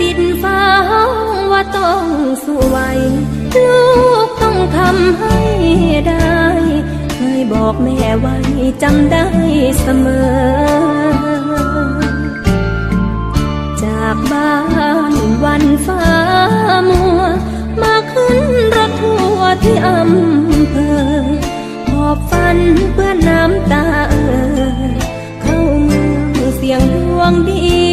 ติดฟ้าว่าต้องสู้ไวลูกต้องทำให้ได้ เคยบอกแม่ไว้จำได้เสมอ จากบ้านวันฟ้ามัว มาขึ้นรถทัวร์ที่อำเภอหอบฟันเพื่อน้ำตาเออเข้าเมืองเสียงดวงดี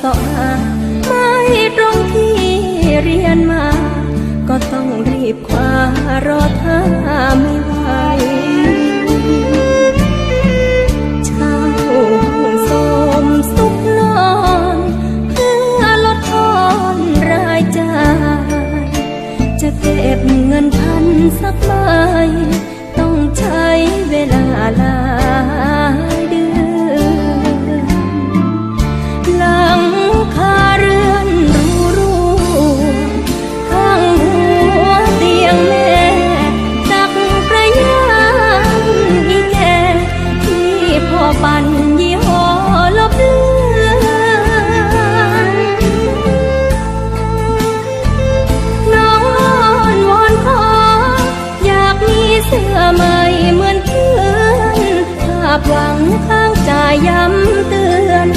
สอหาไม่ตรงที่เรียนมา ก็ต้องรีบคว้ารอถ้าไม่ไหวเช่สมสุขนอนเพื่อลดทอนรายจ่าย จะเก็บเงินพันสักใบาบหวังข้างใจย้ำเตือน